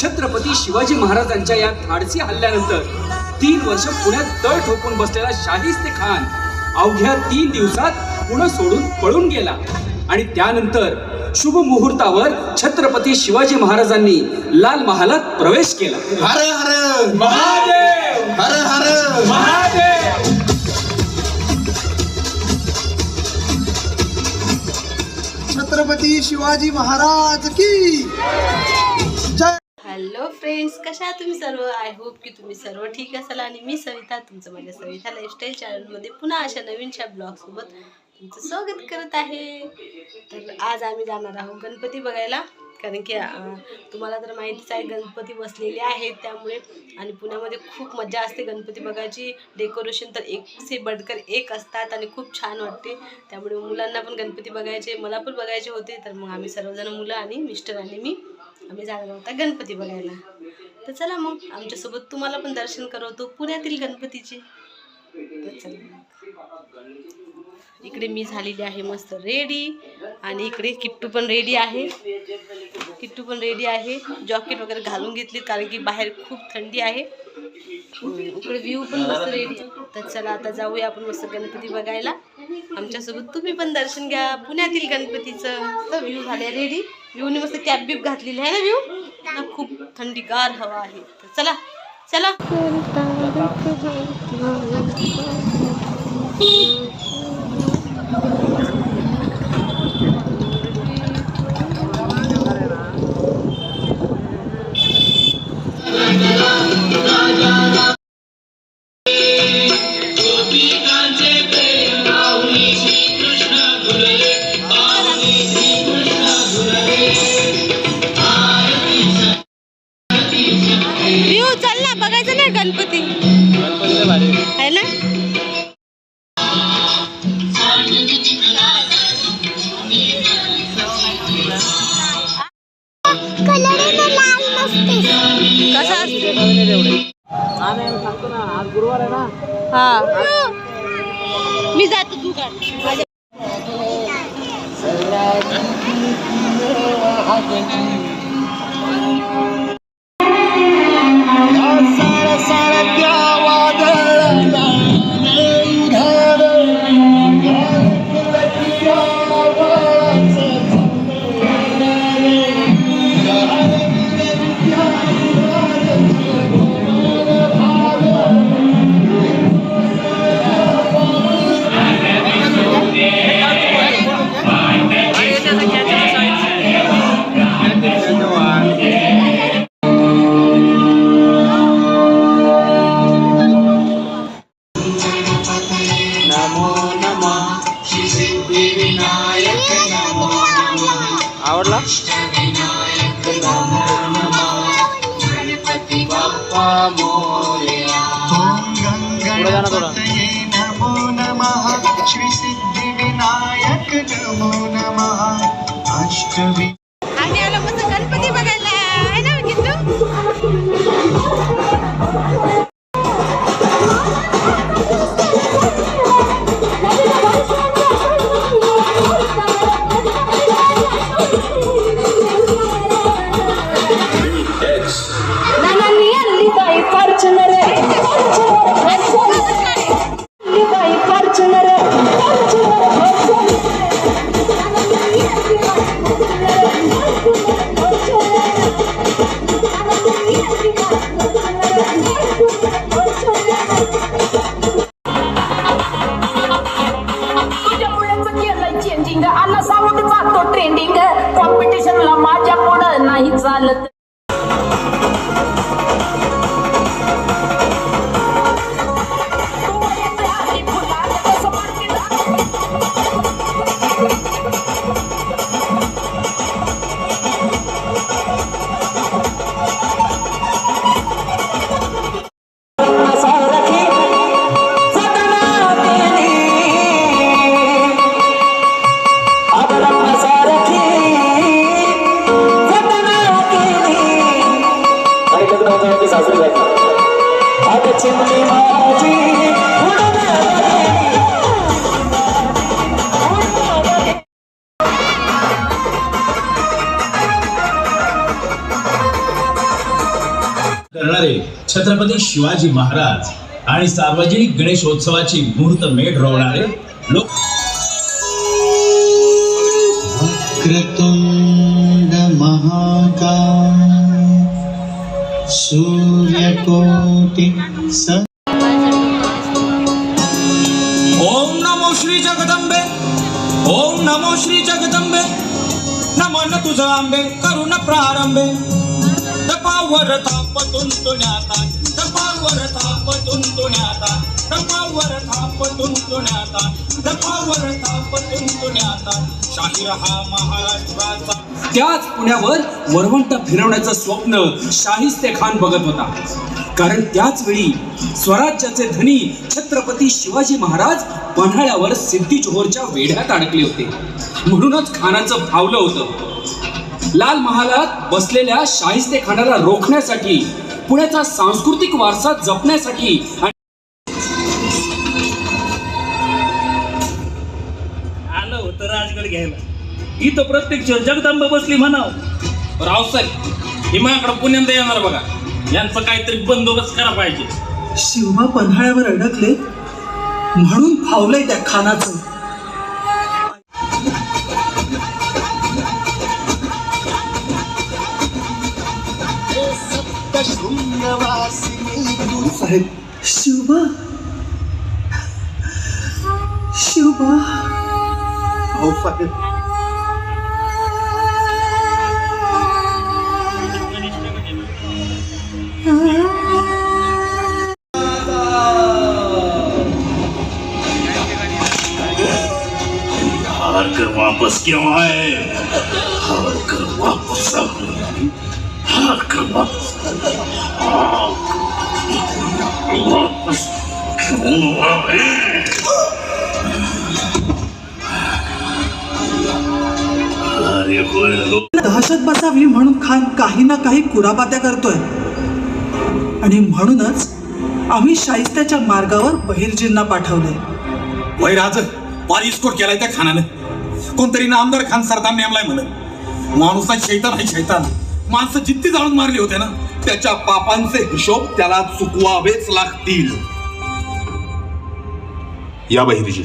छत्रपती शिवाजी महाराजांच्या या धाडसी हल्ल्यानंतर तीन वर्ष पुण्यात तळ ठोकून बसलेला शाहिस्ते खान अवघ्या तीन दिवसात पुणे सोडून पळून गेला. आणि त्यानंतर शुभ मुहूर्तावर छत्रपती शिवाजी महाराजांनी लाल महालात प्रवेश केला. हर हर महादेव! हर हर महादेव! छत्रपती शिवाजी महाराज की! हॅलो फ्रेंड्स कशा आहात तुम्ही सर्व? आय होप की तुम्ही सर्व ठीक असाल आणि मी सविता तुमचं माझ्या सविता लाईफस्टाईल चॅनलमध्ये पुन्हा अशा नवीनशा ब्लॉगसोबत तुमचं स्वागत करत आहे. तर आज आम्ही जाणार आहोत गणपती बघायला. कारण की तुम्हाला तर माहितीच आहे गणपती बसलेले आहेत त्यामुळे. आणि पुण्यामध्ये खूप मजा असते गणपती बघायची. डेकोरेशन तर एक से बडकर एक असतात आणि खूप छान वाटते. त्यामुळे मुलांना पण गणपती बघायचे मला पण बघायचे होते. तर मग आम्ही सर्वजण मुलं आणि मिस्टर आणि मी आम्ही जाणार होता गणपती बघायला. तर चला मग आमच्यासोबत तुम्हाला पण दर्शन करवतो पुण्यातील गणपतीचे. तर चला इकडे मी झालेली आहे मस्त रेडी आणि इकडे किट्टू पण रेडी आहे. किट्टू पण रेडी आहे. जॉकेट वगैरे घालून घेतली कारण की बाहेर खूप थंडी आहे. इकडे व्ह्यू पण मस्त रेडी तर चला आता जाऊया आपण मस्त गणपती बघायला. आमच्यासोबत तुम्ही पण दर्शन घ्या. पुण्यातील गणपतीचं तर व्ह्यू झाले रेडी व्ह्यूने मस्त कॅप बीप घातलेली आहे ना व्ह्यू खूप थंडीगार हवा आहे. तर चला चला. ना गणपती आहे ना? कसा असते? हा। मी जातो तू काढ माझ्या आवडला पुढे जाणार थोडं नमो नमः श्री सिद्धिविनायक नमो नमः अष्टवि आम्ही आलो मस्त गणपती बघायला आहे ना किट्टू तुझ्यामुळेच केलंय चेंजिंग अन्न साऊंड जातो ट्रेंडिंग कॉम्पिटिशनला माझ्या पुढं नाही चालत करणारे छत्रपती शिवाजी महाराज आणि सार्वजनिक गणेशोत्सवाची मुहूर्त मेढ रोवणारे लोक महाकाय सूर्यकोटि स ओम नमो श्री जगदंबे ओम नमो श्री जगदंबे नमन तुझ आंबे करुण प्रारंभे तपावर थाप तुंतुण्याता तपावर थाप तुंतुण्याता तपावर थाप तुंतुण्याता तपावर थाप तुंतुण्याता शाहीर हा महाराष्ट्राचा. त्याच पुण्यावर वरवंट फिरवण्याचं स्वप्न शाहिस्ते खान बघत होता. कारण त्याच वेळी स्वराज्याचे धनी छत्रपती शिवाजी महाराज पन्हाळ्यावर सिद्धी जोहरच्या वेढ्यात अडकले होते. म्हणूनच खानाचं फावलं होतं. लाल महालात बसलेल्या शाहिस्ते खानाला रोखण्यासाठी पुण्याचा सांस्कृतिक वारसा जपण्यासाठी आलं होतं राजगड घ्यायला. इथं प्रत्यक्ष जगदंबा बसली म्हणाव. रावसाहेब हे माझ्याकडे पुण्यांदा येणार बघा. यांचा काहीतरी बंदोबस्त करा पाहिजे. शिवबा पन्हाळ्यावर अडकले म्हणून फावलंय त्या खानाचं. साहेब शिवबा शिवबा हो साहेब हार कर वापस क्यों आए हार कर वापस आ हार कर वापस दहशत बसावी म्हणून खान काही ना काही कुराबात्या करतोय. आणि म्हणूनच आम्ही शाहिस्त्याच्या मार्गावर बहिरजींना पाठवले वैराज राज पारिस्कोट केलाय त्या खानानं. कोणतरी ना आमदार खान सरदार नेमलाय म्हण माणूस शैतान आहे शैतान. माणसं जित्ती जाळून मारली होते ना. त्याच्या पापांचे हिशोब त्याला चुकवावेच लागतील. या बहिरीजी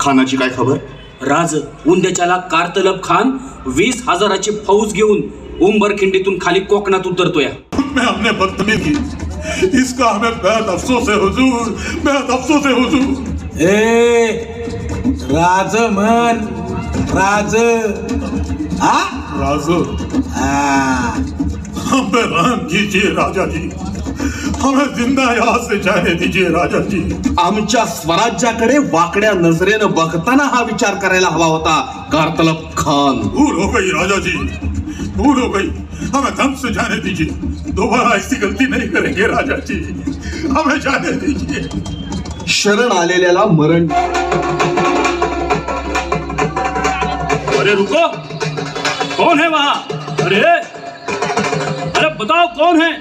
खानाची काय खबर? राज उंद्याच्याला कारतलब खान वीस हजाराची फौज घेऊन उंबरखिंडीतून खाली कोकणात उतरतोय. में हमने बदतमीजी की इसका हमें बेहद अफसोस है हुजूर। बेहद अफसोस है हुजूर। ए राज म्हण राज। हा? राजो। हम पे रहम कीजिए राजा जी हमें जिंदा यहाँ से जाने दीजिए राजा जी आमच्या स्वराज्याकडे वाकड्या नजरेनं बघताना हा विचार करायला हवा होता. कारतलब खान. भूल हो गई राजा जी भूल हो गई. हमें दम से जाने दीजिए. दोबारा ऐसी गलती नहीं करेंगे राजा जी हमें जाने दीजिए. शरण आलेल्याला मरण. अरे रुको. कौन है वहां? अरे अरे बताओ कौन है?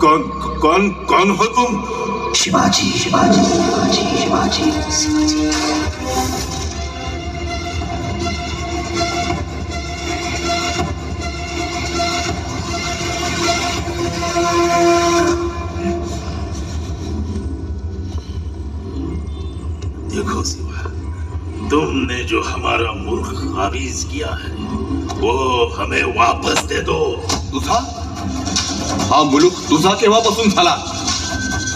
कौन कौन कौन हो तुम? शिवाजी शिवाजी शिवाजी शिवाजी शिवाजी। जो हमारा मुल्क काबिज किया है वो हमें वापस दे दो। तुझा हा मुलूक तुझा केव्हापासून झाला।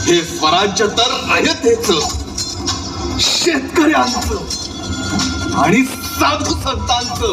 हे स्वराज्य तर रयतेच शेतकऱ्यांचं आणि साधू संतांचं।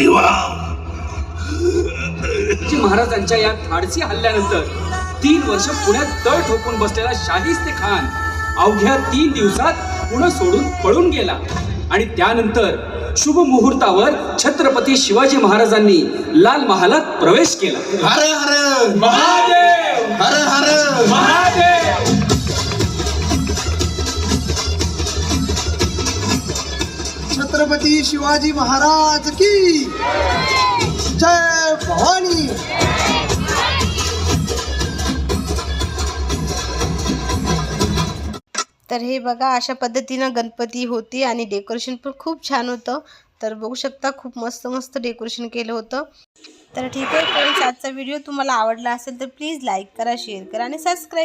शिवाजी महाराजांच्या या धाडसी हल्ल्यानंतर तीन वर्ष पुण्यात तळ ठोकून बसलेला शाहिस्ते खान अवघ्या तीन दिवसात पुणे सोडून पळून गेला. आणि त्यानंतर शुभ मुहूर्तावर छत्रपती शिवाजी महाराजांनी लाल महालात प्रवेश केला. हर हर. महादेव! हर हर. महादेव! छत्रपती शिवाजी महाराज की जय भवानी. तर हे बघा अशा पद्धतीनं गणपती होती आणि डेकोरेशन पण खूप छान होतं. तर बघू शकता खूप मस्त मस्त डेकोरेशन केलं होतं. तर ठीक आहे फ्रेंड्स आजचा व्हिडिओ तुम्हाला आवडला असेल तर प्लीज लाईक करा शेअर करा आणि सबस्क्राईब